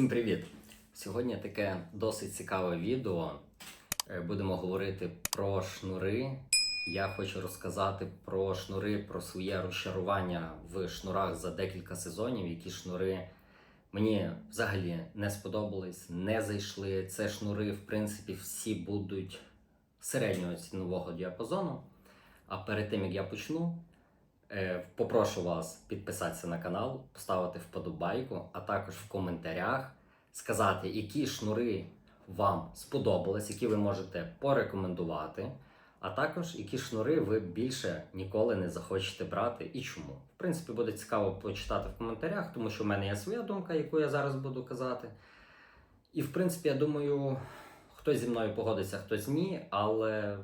Всім привіт! Сьогодні таке досить цікаве відео. Е, Будемо говорити про шнури. Я хочу розказати про шнури, про своє розчарування в шнурах за декілька сезонів, які шнури мені взагалі не сподобались, не зайшли. Це шнури, в принципі, всі будуть середнього цінового діапазону. А перед тим як я почну, Попрошу вас підписатися на канал, поставити вподобайку, а також в коментарях сказати, які шнури вам сподобались, які ви можете порекомендувати, а також які шнури ви більше ніколи не захочете брати і чому. В принципі, буде цікаво почитати в коментарях, тому що в мене є своя думка, яку я зараз буду казати. І в принципі, я думаю, хтось зі мною погодиться, хтось ні, але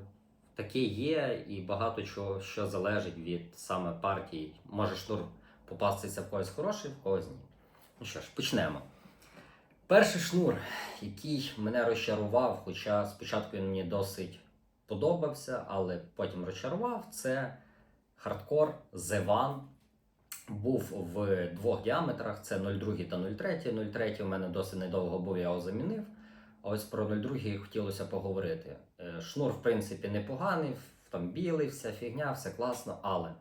таке є, і багато чого що залежить від саме партії. Може шнур попастися в когось хороший, в когось ні. Ну що ж, почнемо. Перший шнур, який мене розчарував, хоча спочатку він мені досить подобався, але потім розчарував, це хардкор The One. Був в двох діаметрах: це 0,2 та 0,3. 0,3 у мене досить недовго був, я його замінив. А ось про 0,2 хотілося поговорити. Е, Шнур, в принципі, непоганий, там білий, вся фігня, все класно, але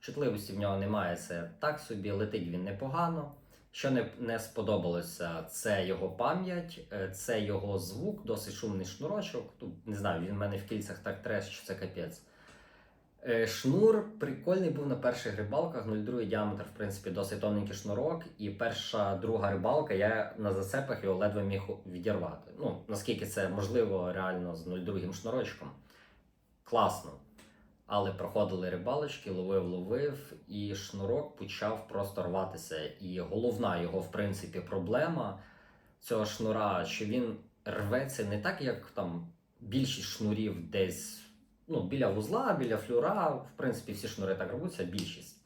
чутливості в нього немає. Це так собі, летить він непогано. Що не, не сподобалося, це його пам'ять, е, це його звук, досить шумний шнурочок. Не знаю, він в мене в кільцях так треш, що це капець. Е, Шнур прикольний був на перших рибалках. 0,2 діаметр, в принципі, досить тоненький шнурок. І перша друга рибалка, я на засепах його ледве міг відірвати. Ну, наскільки це можливо реально з 0,2 шнурочком. Класно. Але проходили рибалочки, ловив, ловив, і шнурок почав просто рватися. І головна його, в принципі, проблема цього шнура, що він рветься не так, як там більшість шнурів десь ну, біля вузла, біля флюра. В принципі, всі шнури так рвуться, більшість.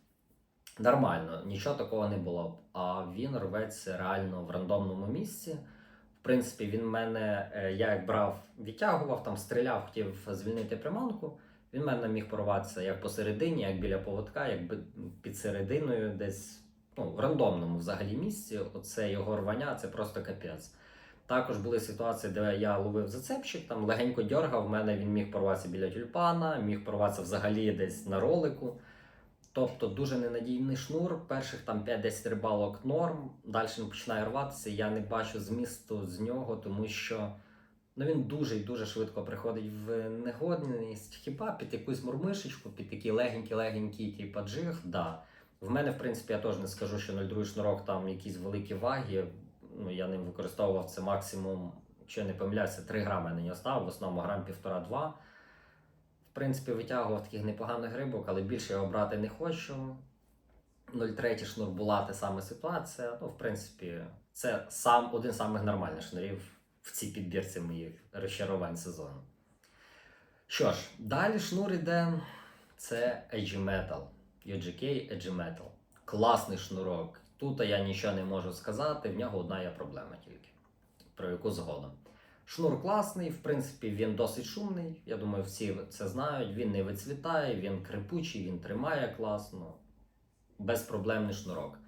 Нормально, нічого такого не було. А він рветься реально в рандомному місці. В принципі, він мене, е, я як брав, відтягував, там стріляв, хотів звільнити приманку. Він мене міг порватися як посередині, як біля поводка, як під серединою, десь ну, в рандомному взагалі місці. Оце його рвання, це просто капець. Також були ситуації, де я ловив зацепчик, там легенько дьоргав, в мене він міг порватися біля тюльпана, міг порватися взагалі десь на ролику. Тобто дуже ненадійний шнур, перших там 5-10 рибалок норм, далі він починає рватися. Я не бачу змісту з нього, тому що ну, він дуже і дуже швидко приходить в негодність. Хіба під якусь мурмишечку, під такий легенький-легенький типу джиг, да. В мене, в принципі, я теж не скажу, що 0,2 шнурок там якісь великі ваги. Ну, я ним використовував це максимум, якщо я не помиляюся, 3 грами я на нього ставив, в основному грам півтора-два. В принципі, витягував таких непоганих рибок, але більше його брати не хочу. 0,3 шнур була та сама ситуація. Ну, в принципі, це сам один з самих нормальних шнурів в цій підбірці моїх розчарувань сезону. Що ж, далі шнур іде. Це Edgy Metal. UGK Edgy Metal. Класний шнурок. Тут я нічого не можу сказати, в нього одна є проблема тільки, про яку згодом. Шнур класний, в принципі, він досить шумний. Я думаю, всі це знають. Він не вицвітає, він крипучий, він тримає класно. Безпроблемний шнурок.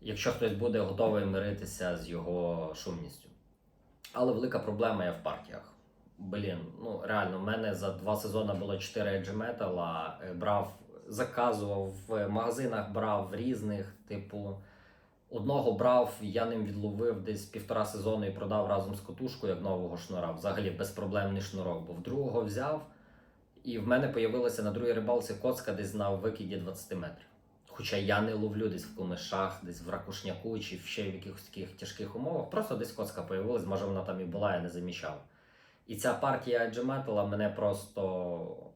Якщо хтось буде готовий миритися з його шумністю. Але велика проблема є в партіях. Блін, ну реально, в мене за два сезони було 4 Edge Metal, а е, брав, заказував в магазинах, брав в різних, типу. Одного брав, я ним відловив десь півтора сезону і продав разом з котушкою як нового шнура. Взагалі безпроблемний шнурок був. Другого взяв, і в мене появилася на другій рибалці коцка десь на викиді 20 метрів. Хоча я не ловлю десь в комишах, десь в ракушняку чи ще в якихось таких тяжких умовах. Просто десь коцка появилась, може вона там і була, я не замічав. І ця партія Джеметала мене просто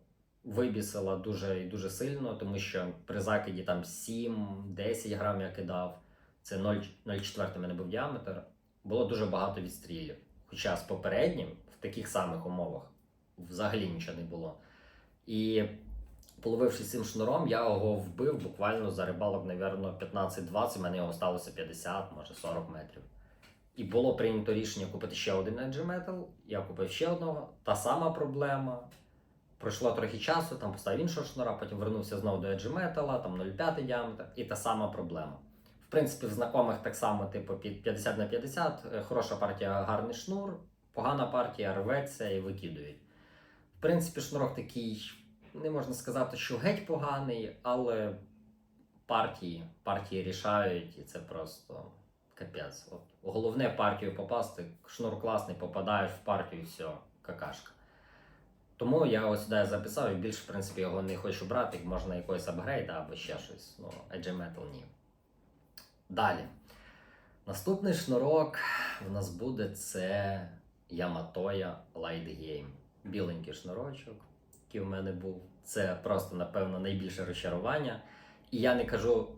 вибісила дуже і дуже сильно, тому що при закиді там 7-10 грам я кидав. Це 0,4 в мене був діаметр. Було дуже багато відстрілів. Хоча з попереднім, в таких самих умовах, взагалі нічого не було. І половивши цим шнуром, я його вбив буквально за рибалок, напевно, 15-20, в мене його сталося 50, може 40 метрів. І було прийнято рішення купити ще один Edge Metal. Я купив ще одного. Та сама проблема. Пройшло трохи часу, там поставив іншого шнура, потім вернувся знову до Edge Metal, там 0,5 діаметр, і та сама проблема. В принципі, в знайомих так само, типу, під 50 на 50. Е, Хороша партія, гарний шнур, погана партія рветься і викидують. В принципі, шнурок такий, не можна сказати, що геть поганий, але партії, партії рішають, і це просто капець. От, головне партію попасти, шнур класний, попадаєш в партію, все, какашка. Тому я ось сюди записав і більше, в принципі, його не хочу брати, можна якийсь апгрейд або ще щось. Ну, Edge Metal ні. Далі. Наступний шнурок в нас буде це Yamatoya Light Game. Біленький шнурочок, який в мене був. Це просто, напевно, найбільше розчарування. І я не кажу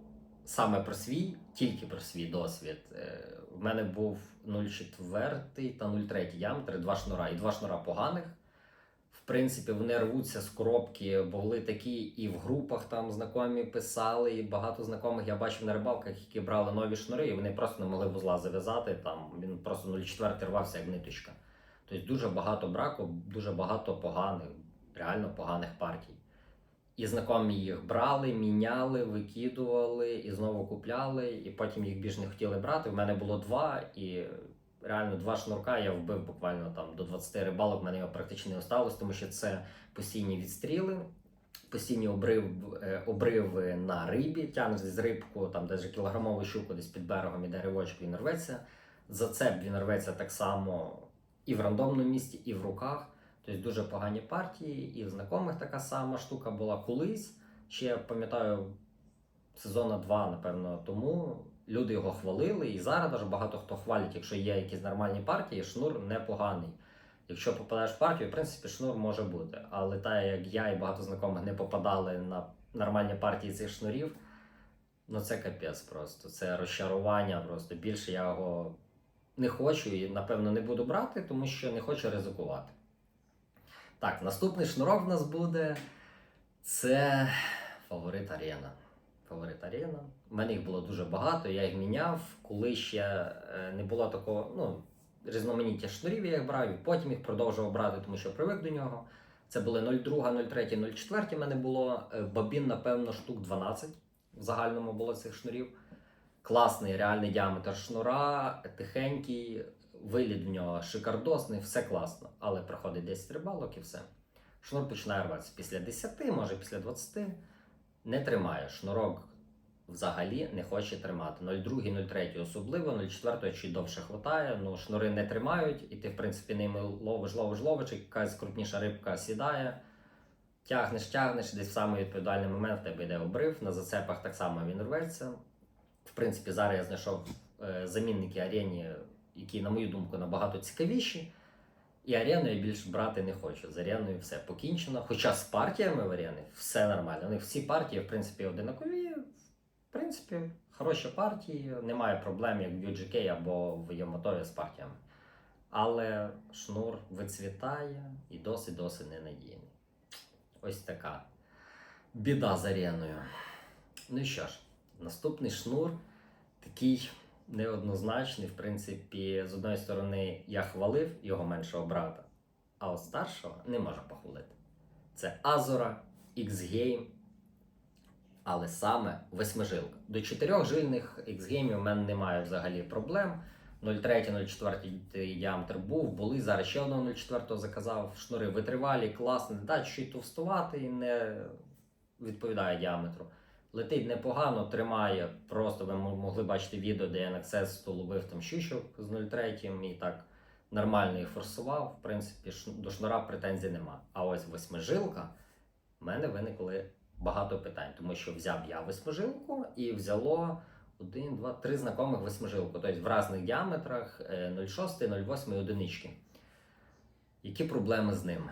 саме про свій, тільки про свій досвід. Е, В мене був 0,4 та 0,3 діаметр, два шнура. І два шнура поганих. Принципі, вони рвуться з коробки, були такі і в групах там знайомі писали, і багато знайомих я бачив на рибалках, які брали нові шнури, і вони просто не могли вузла зав'язати. Там він просто 0,4 рвався як ниточка. Тобто дуже багато браку, дуже багато поганих, реально поганих партій. І знайомі їх брали, міняли, викидували і знову купляли, і потім їх більш не хотіли брати. В мене було два, і реально два шнурка я вбив буквально там до 20 рибалок, в мене його практично не осталось, тому що це постійні відстріли, постійні обрив, е, обриви на рибі, тягнеш з рибку, там десь кілограмову щуку десь під берегом іде ривочок, він рветься. Зацеп він рветься так само і в рандомному місці, і в руках. Тобто дуже погані партії, і в знайомих така сама штука була колись. Ще пам'ятаю, сезона 2, напевно, тому люди його хвалили, і зараз даже багато хто хвалить, якщо є якісь нормальні партії, шнур непоганий. Якщо попадаєш в партію, в принципі, шнур може бути. Але так як я і багато знайомих не попадали на нормальні партії цих шнурів, ну це капець просто. Це розчарування просто. Більше я його не хочу і, напевно, не буду брати, тому що не хочу ризикувати. Так, наступний шнурок в нас буде. Це фаворит Арена. Фаворит Арена. У мене їх було дуже багато, я їх міняв, коли ще е, не було такого, ну, різноманіття шнурів я їх брав, і потім їх продовжував брати, тому що привик до нього. Це були 0,2, 0,3, 0,4 в мене було. Е, Бобін, напевно, штук 12 в загальному було цих шнурів. Класний реальний діаметр шнура, тихенький, виліт в нього шикардосний, все класно. Але проходить 10 рибалок і все. Шнур починає рватися після 10, може після 20. Не тримає. Шнурок взагалі не хоче тримати. 0,2, 0,3 особливо, 0,4 чуть довше хватає, ну шнури не тримають, і ти, в принципі, ними ловиш, ловиш, ловиш, і якась крупніша рибка сідає. Тягнеш, тягнеш, десь в самий відповідальний момент в тебе йде обрив. На зацепах так само він рветься. В принципі, зараз я знайшов е, замінники арені, які, на мою думку, набагато цікавіші. І арену я більш брати не хочу. З ареною все покінчено. Хоча з партіями в арени все нормально. У них всі партії, в принципі, одинакові. В принципі, хороші партії, немає проблем, як в UGK або в Ямотові з партіями. Але шнур вицвітає і досить-досить ненадійний. Ось така біда з ареною. Ну і що ж, наступний шнур такий неоднозначний. В принципі, з одної сторони, я хвалив його меншого брата, а от старшого не можу похвалити. Це Азора, X-Game, але саме восьмижилка. До чотирьох жильних X-геймів у мене немає взагалі проблем. 0,3-0,4 діаметр був, були зараз ще одного 0,4 заказав. Шнури витривалі, класні, да, чуть товстувати і не відповідає діаметру. Летить непогано, тримає. Просто ви могли бачити відео, де я на Access ловив там щучок з 0,3 і так нормально їх форсував. В принципі, до шнура претензій нема. А ось восьмижилка, в мене виникли багато питань, тому що взяв я восьмижилку і взяло один, два, три знайомих восьмижилку, тобто в різних діаметрах е, 0,6, 0,8 і одинички. Які проблеми з ним?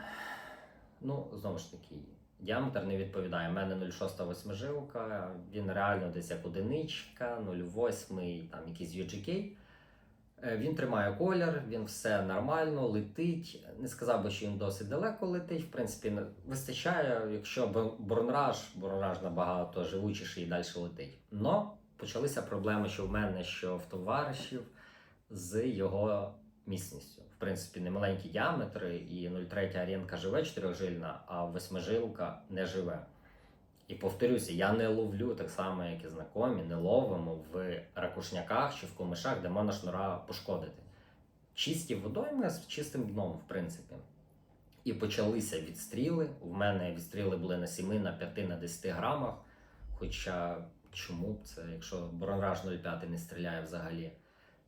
Ну, знову ж таки, діаметр не відповідає. У мене 0,6 восьмижилка, він реально десь як одиничка, 0,8, там якийсь UGK. Е, Він тримає колір, він все нормально, летить. Не сказав би, що він досить далеко летить. В принципі, вистачає, якщо Борнраж, Борнраж набагато живучіший і далі летить. Но почалися проблеми, що в мене, що в товаришів з його міцністю. Принципі, немаленькі діаметри, і 0,3 аренка живе чотирьохжильна, а восьмижилка не живе. І повторюся, я не ловлю так само, як і знайомі, не ловимо в ракушняках чи в комишах, де можна шнура пошкодити. Чисті водойми з чистим дном, в принципі. І почалися відстріли. У мене відстріли були на 7, на 5, на 10 грамах. Хоча чому б це, якщо Бронраж 0,5 не стріляє взагалі?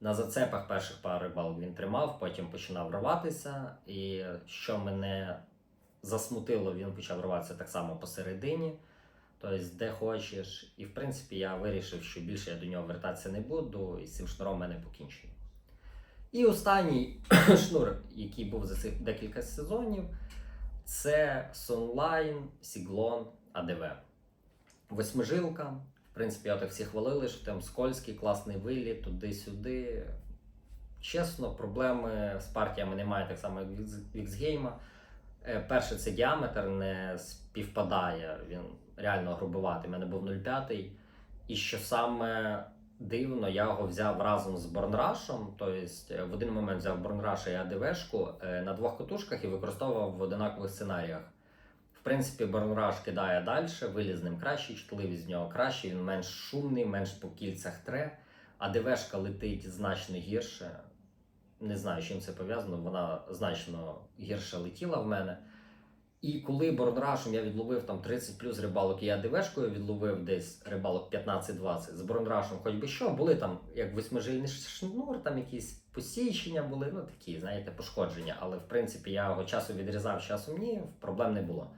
На зацепах перших пару рибалок він тримав, потім починав рватися. І що мене засмутило, він почав рватися так само посередині. Тобто, де хочеш. І в принципі я вирішив, що більше я до нього вертатися не буду, і з цим шнуром мене покінчено. І останній шнур, який був за цих декілька сезонів, це Sunline Siglon ADV. Восьмижилка. Принципі, я так всі хвалили, що там скользький, класний виліт, туди-сюди. Чесно, проблеми з партіями немає, так само, як в X-Game. Е, Перше, це діаметр не співпадає, він реально грубуватий. У мене був 0,5. І що саме дивно, я його взяв разом з Борнрашем. Тобто е, в один момент взяв Борнраша і АДВшку е, на двох катушках і використовував в одинакових сценаріях. Принципі, Борнраш кидає далі, виліз ним краще, чутливість з нього краще, він менш шумний, менш по кільцях тре. А ДВшка летить значно гірше. Не знаю, з чим це пов'язано, вона значно гірше летіла в мене. І коли Бронрашем я відловив там 30 плюс рибалок, я ДВшкою відловив десь рибалок 15-20 з Бронрашем, хоч би що, були там як восьмижильний шнур, там якісь посічення були, ну такі, знаєте, пошкодження. Але в принципі я його часу відрізав, часом ні, проблем не було.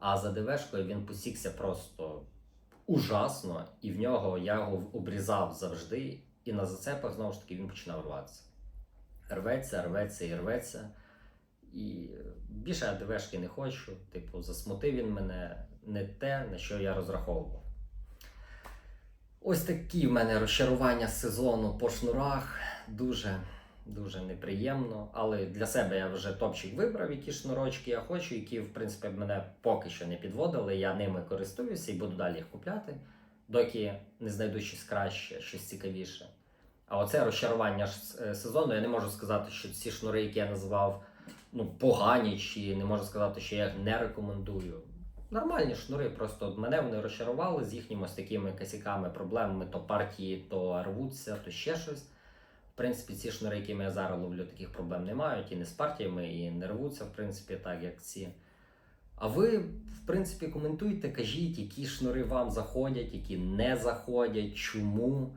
А за ДВшкою він посікся просто ужасно, і в нього я його обрізав завжди. І на зацепах знову ж таки він починав рватися. Рветься, рветься і рветься. І більше я ДВшки не хочу. Типу, засмутив він мене не те, на що я розраховував. Ось такі в мене розчарування сезону по шнурах. Дуже, дуже неприємно. Але для себе я вже топчик вибрав, які шнурочки я хочу, які, в принципі, мене поки що не підводили. Я ними користуюся і буду далі їх купляти, доки не знайду щось краще, щось цікавіше. А оце розчарування е, сезону, я не можу сказати, що ці шнури, які я назвав, ну, погані, чи не можу сказати, що я їх не рекомендую. Нормальні шнури, просто мене вони розчарували з їхніми ось такими косяками, проблемами, то партії, то рвуться, то ще щось. В принципі, ці шнури, якими я зараз ловлю, таких проблем не мають, і не з партіями, і не рвуться, в принципі, так, як ці. А ви, в принципі, коментуйте, кажіть, які шнури вам заходять, які не заходять, чому.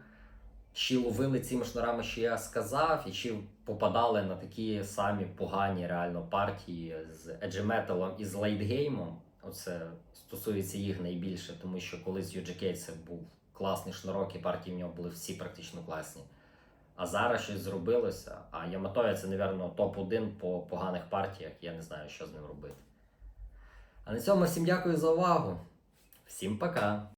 Чи ловили цими шнурами, що я сказав, і чи попадали на такі самі погані реально партії з Edge Metal і з лейтгеймом. Оце стосується їх найбільше, тому що колись UGK це був класний шнурок, і партії в нього були всі практично класні. А зараз щось зробилося. А Яматоя це, мабуть, топ-1 по поганих партіях. Я не знаю, що з ним робити. А на цьому всім дякую за увагу. Всім пока!